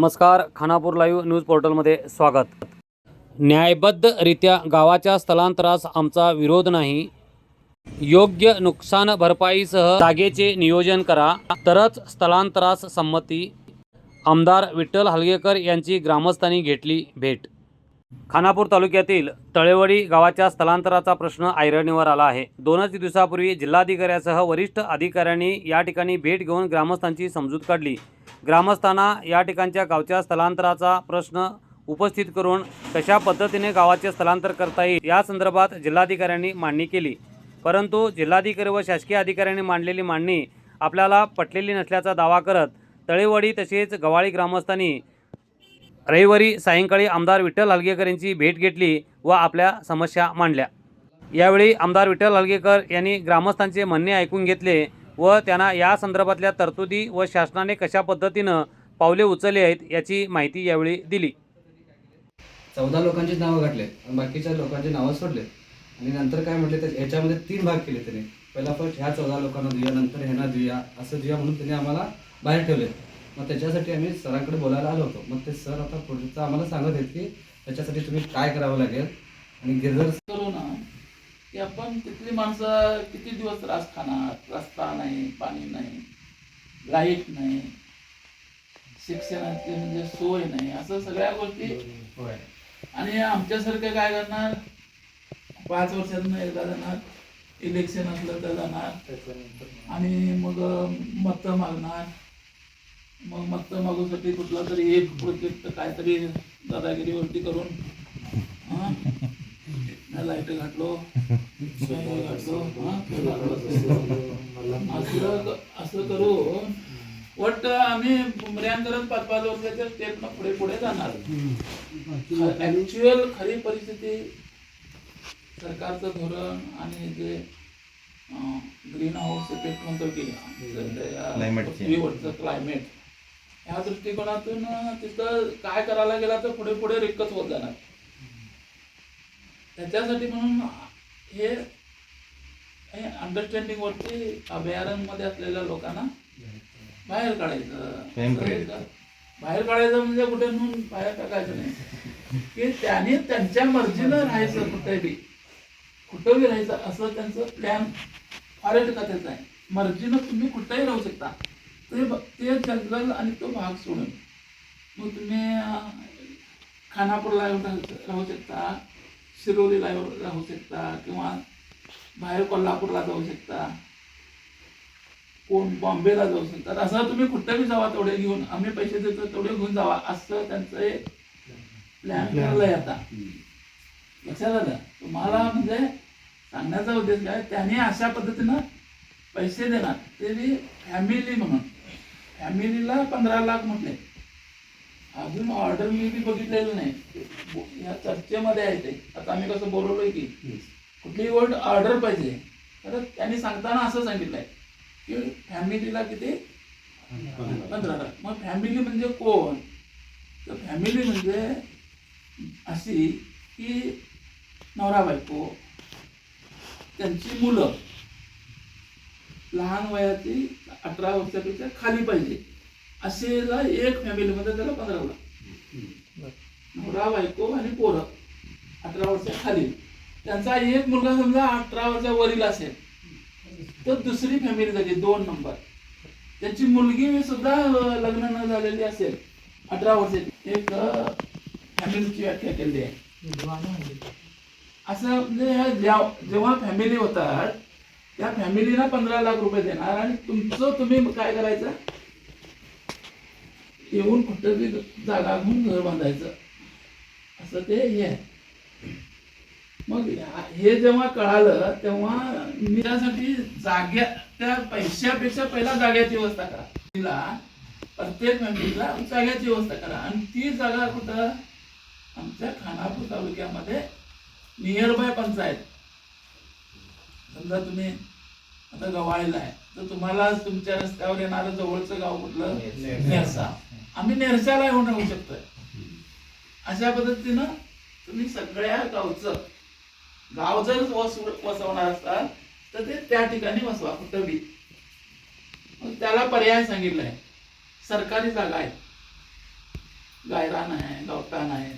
नमस्कार Khanapur live news पोर्टलमध्ये स्वागत. न्यायबद्धरित्या गावाच्या स्थलांतरास आमचा विरोध नाही. योग्य नुकसान भरपाईसह जागेचे नियोजन करा. तरच स्थलांतरास संमती. आमदार विठ्ठल हलगेकर यांची ग्रामस्थांनी घेतली भेट. खानापूर तालुक्यातील तळेवडी गावाच्या स्थलांतराचा प्रश्न ऐरणीवर आला आहे. दोनच दिवसापूर्वी जिल्हाधिकाऱ्यासह वरिष्ठ अधिकाऱ्यांनी या ठिकाणी भेट घेऊन ग्रामस्थांची समजूत काढली. ग्रामस्थांना या ठिकाणच्या गावच्या स्थलांतराचा प्रश्न उपस्थित करून कशा पद्धतीने गावाचे स्थलांतर करता येईल या संदर्भात जिल्हाधिकाऱ्यांनी मांडणी केली. परंतु जिल्हाधिकारी व शासकीय अधिकाऱ्यांनी मांडलेली मांडणी आपल्याला पटलेली नसल्याचा दावा करत तळेवाडी तसेच गवाळी ग्रामस्थांनी रविवारी सायंकाळी आमदार विठ्ठल हलगेकर यांची भेट घेतली व आपल्या समस्या मांडल्या. यावेळी आमदार विठ्ठल हलगेकर यांनी ग्रामस्थांचे म्हणणे ऐकून घेतले व त्यांना या संदर्भातल्या तरतुदी व शासनाने कशा पद्धतीनं पावले उचलली आहेत याची माहिती यावेळी दिली. चौदा लोकांची नावं घातले आणि बाकीच्या लोकांची नावं सोडले. आणि नंतर काय म्हटले तर याच्यामध्ये तीन भाग केले त्याने. पहिला फर्स्ट ह्या चौदा लोकांना देऊया नंतर ह्यांना देऊया असं देऊया म्हणून त्यांनी आम्हाला बाहेर ठेवले. मग त्याच्यासाठी आम्ही सरांकडे बोलायला आलो होतो. मग ते सर आता पुढचं आम्हाला सांगत आहेत की त्याच्यासाठी तुम्ही काय करावं लागेल? आणि गिरधर की आपण तिथली माणसं किती दिवस त्रास खाणार? रस्ता नाही पाणी नाही लाइट नाही शिक्षणाची म्हणजे सोय नाही असं सगळ्या गोष्टी. आणि आमच्यासारखं काय करणार? पाच वर्षातून एकदा जाणार इलेक्शन असलं तर जाणार. आणि मग मतं मागणार. मग मतं मागूसाठी कुठला तरी एक प्रोजेक्ट काहीतरी दादागिरीवरती करून हां? लाइट घातलो घातलो हां असं असं करून वाट आम्ही बुमऱ्यान करत पाच पाच वर्षाच्या स्टेपनं पुढे पुढे जाणार. ऍक्च्युअल खरी परिस्थिती सरकारचं धोरण आणि जे ग्रीन हाऊस इफेक्ट म्हणतो की क्लायमेट ह्या दृष्टिकोनातून तिथं काय करायला गेला तर पुढे पुढे रिक्कच होत जाणार. त्याच्यासाठी म्हणून हे हे अंडरस्टँडिंग वरती अभयारण्यमध्ये असलेल्या लोकांना बाहेर काढायचं. बाहेर काढायचं म्हणजे कुठे म्हणून बाहेर टाकायचं नाही. की त्यांनी त्यांच्या मर्जीनं राहायचं कुठे बी. कुठं बी राहायचं असं त्यांचं प्लॅन फॉरेस्ट खात्याचं आहे. मर्जीनं तुम्ही कुठंही राहू शकता. ते ते जंगल आणि तो भाग सोडून. मग तुम्ही खानापूरला राहू शकता. शिरोलीला राहू शकता किंवा बाहेर कोल्हापूरला जाऊ शकता. कोण बॉम्बेला जाऊ शकतात असं तुम्ही कुठेही जावा तेवढे घेऊन आम्ही पैसे देतो तेवढे घेऊन जावा असं त्यांचं एक प्लॅन ठरलंय आता. लक्षात आलं? तुम्हाला म्हणजे सांगण्याचा उद्देश काय? त्यांनी अशा पद्धतीनं पैसे देणार. ते फॅमिली म्हणून. फॅमिलीला पंधरा लाख म्हटले. अजून ऑर्डर मी बी बघितलेलं नाही. या चर्चेमध्ये आहे ते. आता आम्ही कसं बोलवलोय की कुठलीही वर्ड ऑर्डर पाहिजे. तर त्यांनी सांगताना असं सांगितलंय की फॅमिलीला किती? पंधरा मग फॅमिली म्हणजे कोण? तर फॅमिली म्हणजे अशी की नवरा बायको त्यांची मुलं. लहान वयाची अठरा वर्षापेक्षा खाली पाहिजे. असेला एक फॅमिलीमध्ये त्याला पंधरा लाख नवरा बायको आणि पोरं. अठरा वर्षा खाली. त्यांचा एक मुलगा समजा अठरा वर्षा वरील असेल तर दुसरी फॅमिली झाली दोन नंबर त्याची मुलगी सुद्धा लग्न न झालेली असेल अठरा वर्षाची. एक फॅमिलीची व्याख्या केली आहे. असं म्हणजे ह्या ज्या- जेव्हा फॅमिली होतात त्या फॅमिलीला पंधरा लाख रुपये देणार आणि तुमचं तुम्ही काय करायचं? येऊन कुठं बी जागा घेऊन घर बांधायचं. असं ते हे आहे. मग हे जेव्हा कळालं तेव्हा मी त्यासाठी जाग्या त्या पैशापेक्षा पहिला जाग्याची व्यवस्था करा. तिला प्रत्येक मेंबरला जाग्याची व्यवस्था करा. आणि ती जागा कुठं? आमच्या खानापूर तालुक्यामध्ये नियर बाय पंचायत. समजा तुम्ही आता गवाळीला आहे. तर तुम्हाला तुमच्या रस्त्यावर येणारं जवळचं गाव कुठलं? नेरसा. आम्ही नेरसाला येऊन राहू शकतोय. अशा पद्धतीनं तुम्ही सगळ्या गावचं गाव जर वस वसवणार असाल तर ते त्या ठिकाणी वसवा कुठं बी. त्याला पर्याय सांगितलाय सरकारी जागा आहे गायरान आहे गावठाण आहे.